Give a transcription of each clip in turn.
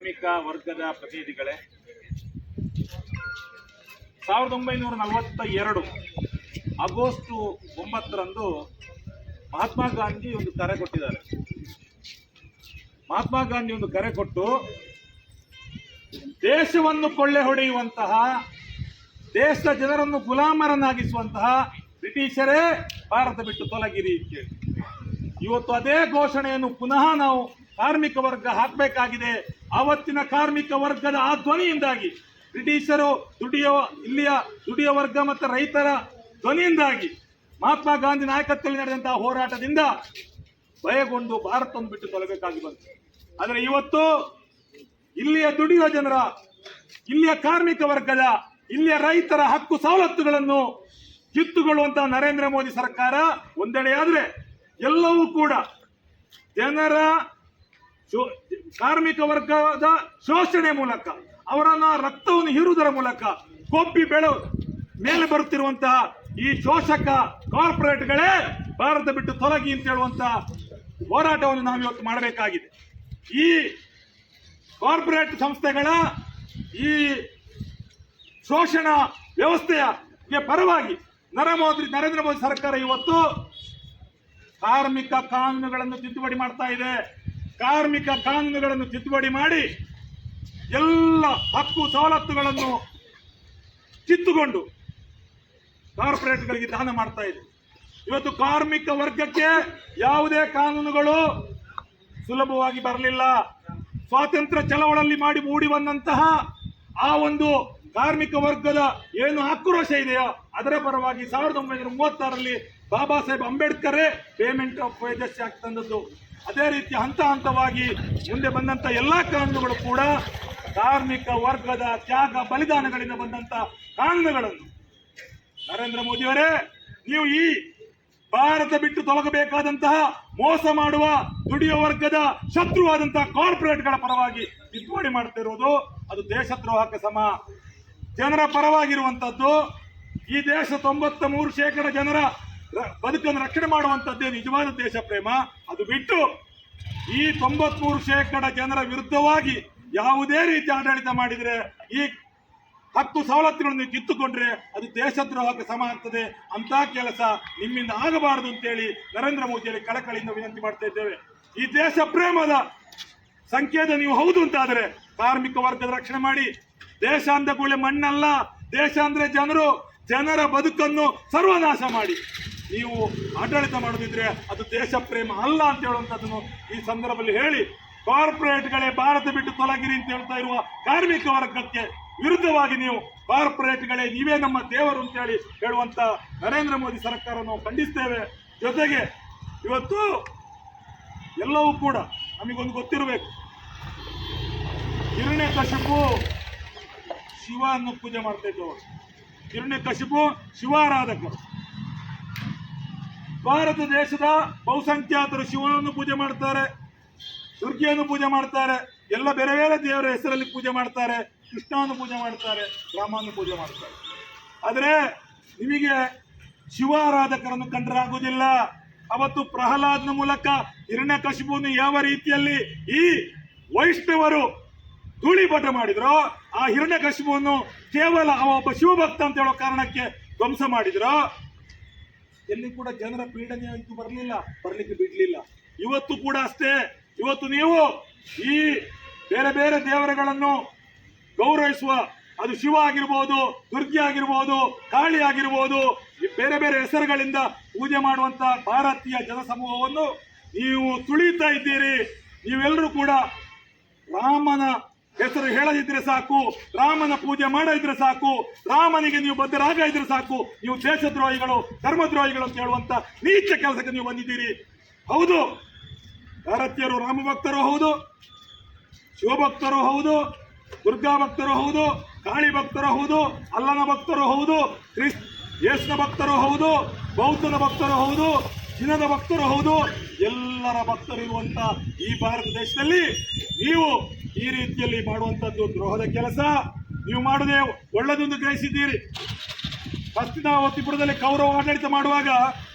ಕಾರ್ಮಿಕ ವರ್ಗದ ಪ್ರತಿನಿಧಿಗಳೇ, ಸಾವಿರದ ಒಂಬೈನೂರ ನಲವತ್ತ ಎರಡು ಆಗಸ್ಟ್ ಒಂಬತ್ತರಂದು ಮಹಾತ್ಮ ಗಾಂಧಿ ಒಂದು ಕರೆ ಕೊಟ್ಟಿದ್ದಾರೆ. ಮಹಾತ್ಮ ಗಾಂಧಿ ಒಂದು ಕರೆ ಕೊಟ್ಟು, ದೇಶವನ್ನು ಕೊಳ್ಳೆ ಹೊಡೆಯುವಂತಹ ದೇಶದ ಜನರನ್ನು ಗುಲಾಮರನ್ನಾಗಿಸುವಂತಹ ಬ್ರಿಟಿಷರೇ ಭಾರತ ಬಿಟ್ಟು ತೊಲಗಿರಿ ಇವತ್ತು ಅದೇ ಘೋಷಣೆಯನ್ನು ಪುನಃ ನಾವು ಕಾರ್ಮಿಕ ವರ್ಗ ಹಾಕಬೇಕಾಗಿದೆ. ಆವತ್ತಿನ ಕಾರ್ಮಿಕ ವರ್ಗದ ಆ ಧ್ವನಿಯಿಂದಾಗಿ, ಬ್ರಿಟಿಷರು ದುಡಿಯೋ ಇಲ್ಲಿಯ ದುಡಿಯೋ ವರ್ಗ ಮತ್ತು ರೈತರ ಧ್ವನಿಯಿಂದಾಗಿ, ಮಹಾತ್ಮ ಗಾಂಧಿ ನಾಯಕತ್ವದಲ್ಲಿ ನಡೆದಂತಹ ಹೋರಾಟದಿಂದ ಭಯಗೊಂಡು ಭಾರತವನ್ನು ಬಿಟ್ಟು ತೊಲಗಬೇಕಾಗಿ ಬಂತು. ಆದರೆ ಇವತ್ತು ಇಲ್ಲಿಯ ದುಡಿಯುವ ಜನರ, ಇಲ್ಲಿಯ ಕಾರ್ಮಿಕ ವರ್ಗದ, ಇಲ್ಲಿಯ ರೈತರ ಹಕ್ಕು ಸವಲತ್ತುಗಳನ್ನು ಕಿತ್ತುಕೊಳ್ಳುವಂತಹ ನರೇಂದ್ರ ಮೋದಿ ಸರ್ಕಾರ ಒಂದೆಡೆಯಾದ್ರೆ ಎಲ್ಲವೂ ಕೂಡ ಜನರ ಕಾರ್ಮಿಕ ವರ್ಗದ ಶೋಷಣೆ ಮೂಲಕ, ಅವರನ್ನ ರಕ್ತವನ್ನು ಹೀರುವುದರ ಮೂಲಕ ಕೊಬ್ಬಿ ಬೆಳೆ ಮೇಲೆ ಬರುತ್ತಿರುವಂತಹ ಈ ಶೋಷಕ ಕಾರ್ಪೊರೇಟ್ಗಳೇ ಭಾರತ ಬಿಟ್ಟು ತೊಲಗಿ ಅಂತ ಹೇಳುವಂತಹ ಹೋರಾಟವನ್ನು ನಾವು ಇವತ್ತು ಮಾಡಬೇಕಾಗಿದೆ. ಈ ಕಾರ್ಪೊರೇಟ್ ಸಂಸ್ಥೆಗಳ ಈ ಶೋಷಣ ವ್ಯವಸ್ಥೆಯ ಪರವಾಗಿ ನರೇಂದ್ರ ನರೇಂದ್ರ ಮೋದಿ ಸರ್ಕಾರ ಇವತ್ತು ಕಾರ್ಮಿಕ ಕಾನೂನುಗಳನ್ನು ತಿದ್ದುಪಡಿ ಮಾಡ್ತಾ ಇದೆ. ಕಾರ್ಮಿಕ ಕಾನೂನುಗಳನ್ನು ತಿದ್ದುಪಡಿ ಮಾಡಿ ಎಲ್ಲ ಹಕ್ಕು ಸವಲತ್ತುಗಳನ್ನು ಕಿತ್ತುಕೊಂಡು ಕಾರ್ಪೊರೇಟ್ಗಳಿಗೆ ದಾನ ಮಾಡ್ತಾ ಇದೆ. ಇವತ್ತು ಕಾರ್ಮಿಕ ವರ್ಗಕ್ಕೆ ಯಾವುದೇ ಕಾನೂನುಗಳು ಸುಲಭವಾಗಿ ಬರಲಿಲ್ಲ. ಸ್ವಾತಂತ್ರ್ಯ ಚಳವಳಲ್ಲಿ ಮಾಡಿ ಮೂಡಿ ಬಂದಂತಹ ಆ ಒಂದು ಕಾರ್ಮಿಕ ವರ್ಗದ ಏನು ಆಕ್ರೋಶ ಇದೆಯೋ ಅದರ ಪರವಾಗಿ ಸಾವಿರದ ಒಂಬೈನೂರ ಮೂವತ್ತಾರರಲ್ಲಿ ಬಾಬಾ ಸಾಹೇಬ್ ಅಂಬೇಡ್ಕರೇ ಪೇಮೆಂಟ್ ಆಫ್ ವೇಜಸ್ ಆಗಿ ತಂದದ್ದು? ಅದೇ ರೀತಿ ಹಂತ ಹಂತವಾಗಿ ಮುಂದೆ ಬಂದಂತ ಎಲ್ಲಾ ಕಾನೂನುಗಳು ಕೂಡ ಕಾರ್ಮಿಕ ವರ್ಗದ ತ್ಯಾಗ ಬಲಿದಾನಗಳಿಂದ ಬಂದಂತ ಕಾನೂನುಗಳನ್ನು. ನರೇಂದ್ರ ಮೋದಿಯವರೇ ನೀವು ಈ ಭಾರತ ಬಿಟ್ಟು ತೊಲಗಬೇಕಾದಂತಹ ಮೋಸ ಮಾಡುವ ದುಡಿಯುವ ವರ್ಗದ ಶತ್ರುವಾದಂತಹ ಕಾರ್ಪೊರೇಟ್ಗಳ ಪರವಾಗಿ ತಿದ್ದುಪಡಿ ಮಾಡ್ತಿರುವುದು ಅದು ದೇಶದ್ರೋಹಕ್ಕೆ ಸಮ. ಜನರ ಪರವಾಗಿರುವಂತದ್ದು, ಈ ದೇಶ ತೊಂಬತ್ತ ಮೂರು ಶೇಕಡ ಜನರ ಬದುಕನ್ನು ರಕ್ಷಣೆ ಮಾಡುವಂತದ್ದೇ ನಿಜವಾದ ದೇಶ ಪ್ರೇಮ. ಅದು ಬಿಟ್ಟು ಈ ತೊಂಬತ್ಮೂರು ಶೇಕಡ ಜನರ ವಿರುದ್ಧವಾಗಿ ಯಾವುದೇ ರೀತಿ ಆಡಳಿತ ಮಾಡಿದರೆ, ಈ ಹತ್ತು ಸವಲತ್ತುಗಳನ್ನು ಕಿತ್ತುಕೊಂಡ್ರೆ ಅದು ದೇಶದ್ರೋಹಕ್ಕೆ ಸಮ ಆಗ್ತದೆ. ಅಂತ ಕೆಲಸ ನಿಮ್ಮಿಂದ ಆಗಬಾರದು ಅಂತೇಳಿ ನರೇಂದ್ರ ಮೋದಿಯಲ್ಲಿ ಕಳಕಳಿಯಿಂದ ವಿನಂತಿ ಮಾಡ್ತಾ ಇದ್ದೇವೆ. ಈ ದೇಶ ಪ್ರೇಮದ ಸಂಕೇತ ನೀವು ಹೌದು ಅಂತಾದರೆ ಕಾರ್ಮಿಕ ವರ್ಗದ ರಕ್ಷಣೆ ಮಾಡಿ. ದೇಶ ಅಂದ ಕೂಡಲೇ ಮಣ್ಣಲ್ಲ. ದೇಶ ಅಂದ್ರೆ ಜನರು. ಜನರ ಬದುಕನ್ನು ಸರ್ವನಾಶ ಮಾಡಿ. ನೀವು ಆಡಳಿತ ಮಾಡೋದಿದ್ರೆ ಅದು ದೇಶ ಪ್ರೇಮ ಅಲ್ಲ ಅಂತ ಹೇಳುವಂಥದ್ದನ್ನು ಈ ಸಂದರ್ಭದಲ್ಲಿ ಹೇಳಿ, ಕಾರ್ಪೊರೇಟ್ಗಳೇ ಭಾರತ ಬಿಟ್ಟು ತೊಲಗಿರಿ ಅಂತ ಹೇಳ್ತಾ ಇರುವ ಕಾರ್ಮಿಕ ವರ್ಗಕ್ಕೆ ವಿರುದ್ಧವಾಗಿ ನೀವು ಕಾರ್ಪೊರೇಟ್ಗಳೇ, ನೀವೇ ನಮ್ಮ ದೇವರು ಅಂತೇಳಿ ಹೇಳುವಂತ ನರೇಂದ್ರ ಮೋದಿ ಸರ್ಕಾರವನ್ನು ಖಂಡಿಸ್ತೇವೆ. ಜೊತೆಗೆ ಇವತ್ತು ಎಲ್ಲವೂ ಕೂಡ ನಮಗೊಂದು ಗೊತ್ತಿರಬೇಕು. ಹಿರಣ್ಯ ಕಶಪು ಶಿವನ್ನು ಪೂಜೆ ಮಾಡ್ತಾ ಇದ್ದವರು. ಹಿರಣ್ಯ ಕಶಿಪು ಶಿವಾರಾಧಕರು. ಭಾರತ ದೇಶದ ಬಹುಸಂಖ್ಯಾತರು ಶಿವನನ್ನು ಪೂಜೆ ಮಾಡ್ತಾರೆ, ದುರ್ಗಿಯನ್ನು ಪೂಜೆ ಮಾಡ್ತಾರೆ, ಎಲ್ಲ ಬೇರೆ ಬೇರೆ ದೇವರ ಹೆಸರಲ್ಲಿ ಪೂಜೆ ಮಾಡ್ತಾರೆ ಕೃಷ್ಣವನ್ನು ಪೂಜೆ ಮಾಡ್ತಾರೆ ರಾಮವನ್ನು ಪೂಜೆ ಮಾಡ್ತಾರೆ. ಆದರೆ ನಿಮಗೆ ಶಿವಾರಾಧಕರನ್ನು ಕಂಡರಾಗುವುದಿಲ್ಲ ಅವತ್ತು ಪ್ರಹ್ಲಾದ್ನ ಮೂಲಕ ಹಿರಣ್ಯಕಶಿಪುವನ್ನು ಯಾವ ರೀತಿಯಲ್ಲಿ ಈ ವೈಷ್ಣವರು ಧೂಳಿಪಟ ಮಾಡಿದ್ರು, ಆ ಹಿರಣ್ಯಕಶಿಪುವನ್ನು ಕೇವಲ ಅವ ಒಬ್ಬ ಶಿವಭಕ್ತ ಅಂತ ಹೇಳೋ ಕಾರಣಕ್ಕೆ ಧ್ವಂಸ ಮಾಡಿದ್ರು, ಎಲ್ಲಿ ಕೂಡ ಜನರ ಪೀಡನೆ ಅಂತೂ ಬರಲಿಲ್ಲ, ಬರಲಿಕ್ಕೆ ಬಿಡಲಿಲ್ಲ. ಇವತ್ತು ಕೂಡ ಅಷ್ಟೇ. ಇವತ್ತು ನೀವು ಈ ಬೇರೆ ಬೇರೆ ದೇವರುಗಳನ್ನು ಗೌರವಿಸುವ, ಅದು ಶಿವ ಆಗಿರ್ಬೋದು, ದುರ್ಗಿ ಆಗಿರ್ಬೋದು, ಕಾಳಿ ಆಗಿರ್ಬೋದು, ಈ ಬೇರೆ ಬೇರೆ ಹೆಸರುಗಳಿಂದ ಪೂಜೆ ಮಾಡುವಂತ ಭಾರತೀಯ ಜನಸಮೂಹವನ್ನು ನೀವು ತುಳಿತಾ ಇದ್ದೀರಿ. ನೀವೆಲ್ಲರೂ ಕೂಡ ರಾಮನ ಹೆಸರು ಹೇಳದಿದ್ರೆ ಸಾಕು, ರಾಮನ ಪೂಜೆ ಮಾಡದಿದ್ರೆ ಸಾಕು, ರಾಮನಿಗೆ ನೀವು ಬದ್ಧರಾಗ ಇದ್ರೆ ಸಾಕು, ನೀವು ದೇಶದ್ರೋಹಿಗಳು, ಧರ್ಮದ್ರೋಹಿಗಳು ಅಂತ ಹೇಳುವಂತ ನೀಚ ಕೆಲಸಕ್ಕೆ ನೀವು ಬಂದಿದ್ದೀರಿ. ಹೌದು, ಭಾರತೀಯರು ರಾಮ ಭಕ್ತರು ಹೌದು, ಶಿವಭಕ್ತರು ಹೌದು, ದುರ್ಗಾ ಭಕ್ತರು ಹೌದು, ಕಾಳಿ ಭಕ್ತರು ಹೌದು, ಅಲ್ಲನ ಭಕ್ತರು ಹೌದು, ಕ್ರಿಸ್ ಯೇಸುನ ಭಕ್ತರು ಹೌದು, ಬೌದ್ಧನ ಭಕ್ತರು ಹೌದು ಚಿನ್ನದ ಭಕ್ತರು ಹೌದು. ಎಲ್ಲರ ಭಕ್ತರು ಈ ಭಾರತ ದೇಶದಲ್ಲಿ ನೀವು ಈ ರೀತಿಯಲ್ಲಿ ಮಾಡುವಂತದ್ದು ದ್ರೋಹದ ಕೆಲಸ. ನೀವು ಮಾಡದೆ ಒಳ್ಳೆದೊಂದು ಗ್ರಹಿಸಿದ್ದೀರಿ. ಒತ್ತಿಪುರದಲ್ಲಿ ಕೌರವ ಆಡಳಿತ ಮಾಡುವಾಗ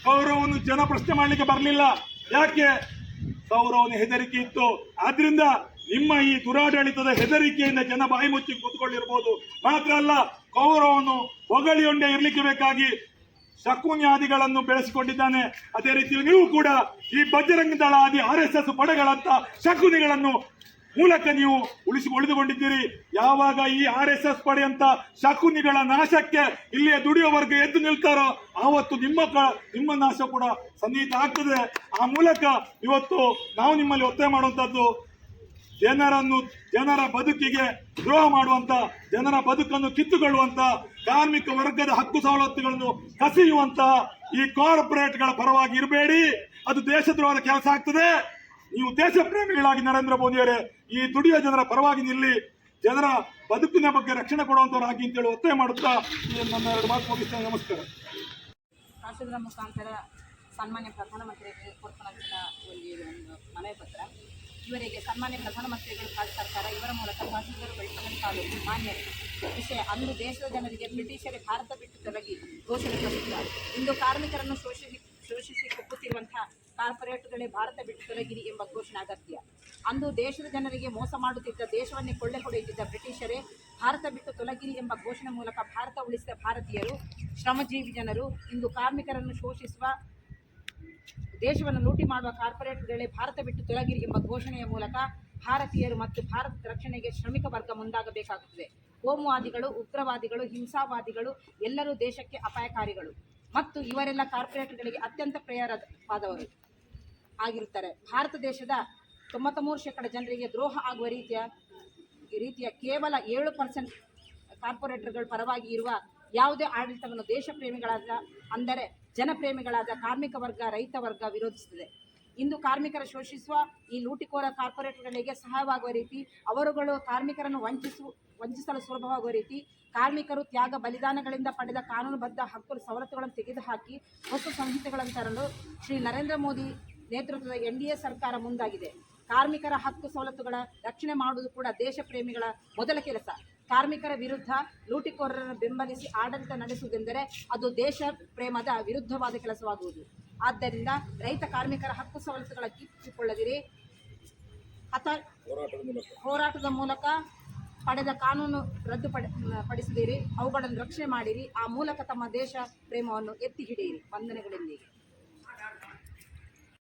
ಕೌರವವನ್ನು ಜನ ಪ್ರಶ್ನೆ ಮಾಡಲಿಕ್ಕೆ ಬರಲಿಲ್ಲ. ಯಾಕೆ? ಕೌರವನ ಹೆದರಿಕೆ ಇತ್ತು. ಆದ್ರಿಂದ ನಿಮ್ಮ ಈ ದುರಾಡಳಿತದ ಹೆದರಿಕೆಯಿಂದ ಜನ ಬಾಯಿ ಮುಚ್ಚಿ ಕೂತ್ಕೊಂಡಿರ್ಬೋದು. ಮಾತ್ರ ಅಲ್ಲ, ಕೌರವನು ಹೊಗಳಿಯೊಂಡೆ ಇರಲಿಕ್ಕೆ ಬೇಕಾಗಿ ಶಕುನ್ಯಾದಿಗಳನ್ನು ಬೆಳೆಸಿಕೊಂಡಿದ್ದಾನೆ. ಅದೇ ರೀತಿ ನೀವು ಕೂಡ ಈ ಬಜರಂಗ ಆದಿ ಆರ್ ಎಸ್ ಎಸ್ ಪಡೆಗಳಂತ ಶಕುನಿಗಳನ್ನು ಮೂಲಕ ನೀವು ಉಳಿಸಿ ಉಳಿದುಕೊಂಡಿದ್ದೀರಿ. ಯಾವಾಗ ಈ ಆರ್ ಎಸ್ ಎಸ್ ಪಡೆಯಂತ ಶಕುನಿಗಳ ನಾಶಕ್ಕೆ ಇಲ್ಲಿಯ ದುಡಿಯೋ ವರ್ಗ ಎದ್ದು ನಿಲ್ತಾರೋ, ಆವತ್ತು ನಿಮ್ಮ ನಿಮ್ಮ ನಾಶ ಕೂಡ ಸನ್ನಿಹಿತ ಆಗ್ತದೆ. ಆ ಮೂಲಕ ಇವತ್ತು ನಾವು ನಿಮ್ಮಲ್ಲಿ ಒತ್ತಾಯ ಮಾಡುವಂತದ್ದು ಜನರನ್ನು, ಜನರ ಬದುಕಿಗೆ ದ್ರೋಹ ಮಾಡುವಂತ, ಜನರ ಬದುಕನ್ನು ಕಿತ್ತುಕೊಳ್ಳುವಂತ, ಕಾರ್ಮಿಕ ವರ್ಗದ ಹಕ್ಕು ಸವಲತ್ತುಗಳನ್ನು ಕಸಿಯುವಂತ ಈ ಕಾರ್ಪೊರೇಟ್ಗಳ ಪರವಾಗಿ ಇರಬೇಡಿ. ಅದು ದೇಶದ್ರೋಹದ ಕೆಲಸ ಆಗ್ತದೆ. ನೀವು ದೇಶ ಪ್ರೇಮಿಗಳಾಗಿ ನರೇಂದ್ರ ಮೋದಿಯವರೇ, ಈ ದುಡಿಯೋ ಜನರ ಪರವಾಗಿ ನಿಲ್ಲಿ, ಜನರ ಬದುಕಿನ ಬಗ್ಗೆ ರಕ್ಷಣೆ ಕೊಡುವಂತವರಾಗಿ ಅಂತೇಳಿ ಒತ್ತಾಯ ಮಾಡುತ್ತಾ ನನ್ನ ಎರಡು ಮಾತು ಮುಗಿಸ್ತೇನೆ ನಮಸ್ಕಾರ. ಸನ್ಮಾನ್ಯ ಪ್ರಧಾನಮಂತ್ರಿ ಒಂದು ಮನವಿ ಪತ್ರ ಇವರಿಗೆ ಸನ್ಮಾನ್ಯ ಪ್ರಧಾನಮಂತ್ರಿಗಳು ಭಾರತ ಸರ್ಕಾರ, ಇವರ ಮೂಲಕ ತಹಸೀಲ್ದಾರ್ ಬೆಳ್ತಂಗಡಿ ತಾಲೂಕು ಮಾನ್ಯರು ವಿಷಯ. ಅಂದು ದೇಶದ ಜನರಿಗೆ ಬ್ರಿಟಿಷರೇ ಭಾರತ ಬಿಟ್ಟು ತೊಲಗಿ ಘೋಷಣೆ ಕೊಟ್ಟಿದ್ದಾರೆ. ಇಂದು ಕಾರ್ಮಿಕರನ್ನು ಶೋಷಿಸಿ ಶೋಷಿಸಿ ಕುಪ್ಪುತ್ತಿರುವಂತಹ ಕಾರ್ಪೊರೇಟ್ಗಳೇ ಭಾರತ ಬಿಟ್ಟು ತೊಲಗಿರಿ ಎಂಬ ಘೋಷಣೆ ಅಗತ್ಯ. ಅಂದು ದೇಶದ ಜನರಿಗೆ ಮೋಸ ಮಾಡುತ್ತಿದ್ದ, ದೇಶವನ್ನೇ ಕೊಳ್ಳೆ ಹೊಡೆಯುತ್ತಿದ್ದ ಬ್ರಿಟಿಷರೇ ಭಾರತ ಬಿಟ್ಟು ತೊಲಗಿರಿ ಎಂಬ ಘೋಷಣೆ ಮೂಲಕ ಭಾರತ ಉಳಿಸಿದ ಭಾರತೀಯರು, ಶ್ರಮಜೀವಿ ಜನರು, ಇಂದು ಕಾರ್ಮಿಕರನ್ನು ಶೋಷಿಸುವ ದೇಶವನ್ನು ಲೂಟಿ ಮಾಡುವ ಕಾರ್ಪೊರೇಟ್ಗಳೇ ಭಾರತ ಬಿಟ್ಟು ತೊಲಗಿರಿ ಎಂಬ ಘೋಷಣೆಯ ಮೂಲಕ ಭಾರತೀಯರು ಮತ್ತು ಭಾರತದ ರಕ್ಷಣೆಗೆ ಶ್ರಮಿಕ ವರ್ಗ ಮುಂದಾಗಬೇಕಾಗುತ್ತದೆ. ಕೋಮುವಾದಿಗಳು, ಉಗ್ರವಾದಿಗಳು, ಹಿಂಸಾವಾದಿಗಳು ಎಲ್ಲರೂ ದೇಶಕ್ಕೆ ಅಪಾಯಕಾರಿಗಳು. ಮತ್ತು ಇವರೆಲ್ಲ ಕಾರ್ಪೊರೇಟ್ಗಳಿಗೆ ಅತ್ಯಂತ ಪ್ರಿಯರಾದವರು ಆಗಿರುತ್ತಾರೆ. ಭಾರತ ದೇಶದ ತೊಂಬತ್ಮೂರು ಶೇಕಡ ಜನರಿಗೆ ದ್ರೋಹ ಆಗುವ ರೀತಿಯ ರೀತಿಯ ಕೇವಲ ಏಳು ಪರ್ಸೆಂಟ್ ಕಾರ್ಪೊರೇಟರ್ಗಳ ಪರವಾಗಿ ಇರುವ ಯಾವುದೇ ಆಡಳಿತವನ್ನು ದೇಶ ಪ್ರೇಮಿಗಳಾದ ಅಂದರೆ ಜನಪ್ರೇಮಿಗಳಾದ ಕಾರ್ಮಿಕ ವರ್ಗ, ರೈತ ವರ್ಗ ವಿರೋಧಿಸುತ್ತದೆ. ಇಂದು ಕಾರ್ಮಿಕರ ಶೋಷಿಸುವ ಈ ಲೂಟಿಕೋರ ಕಾರ್ಪೊರೇಟ್ಗಳಿಗೆ ಸಹಾಯವಾಗುವ ರೀತಿ, ಅವರುಗಳು ಕಾರ್ಮಿಕರನ್ನು ವಂಚಿಸು, ವಂಚಿಸಲು ಸುಲಭವಾಗುವ ರೀತಿ ಕಾರ್ಮಿಕರು ತ್ಯಾಗ ಬಲಿದಾನಗಳಿಂದ ಪಡೆದ ಕಾನೂನುಬದ್ಧ ಹಕ್ಕು ಸವಲತ್ತುಗಳನ್ನು ತೆಗೆದುಹಾಕಿ ಹೊಸ ಸಂಹಿತೆಗಳನ್ನು ತರಲು ಶ್ರೀ ನರೇಂದ್ರ ಮೋದಿ ನೇತೃತ್ವದ ಎನ್ ಡಿ ಎ ಸರ್ಕಾರ ಮುಂದಾಗಿದೆ. ಕಾರ್ಮಿಕರ ಹಕ್ಕು ಸವಲತ್ತುಗಳ ರಕ್ಷಣೆ ಮಾಡುವುದು ಕೂಡ ದೇಶ ಪ್ರೇಮಿಗಳ ಮೊದಲ ಕೆಲಸ. ಕಾರ್ಮಿಕರ ವಿರುದ್ಧ ಲೂಟಿಕೋರರನ್ನು ಬೆಂಬಲಿಸಿ ಆಡಳಿತ ನಡೆಸುವುದೆಂದರೆ ಅದು ದೇಶ ಪ್ರೇಮದ ವಿರುದ್ಧವಾದ ಕೆಲಸವಾಗುವುದು. ಆದ್ದರಿಂದ ರೈತ ಕಾರ್ಮಿಕರ ಹಕ್ಕು ಸವಲತ್ತುಗಳ ಕಿಚ್ಚಿಕೊಳ್ಳದಿರಿ ಹತ ಹೋರಾಟದ ಮೂಲಕ. ಪಡೆದ ಕಾನೂನು ರದ್ದು ಪಡಿಸಿದಿರಿ. ಅವುಗಳನ್ನು ರಕ್ಷಣೆ ಮಾಡಿರಿ. ಆ ಮೂಲಕ ತಮ್ಮ ದೇಶ ಪ್ರೇಮವನ್ನು ಎತ್ತಿ ಹಿಡಿಯಿರಿ. ವಂದನೆಗಳೊಂದಿಗೆ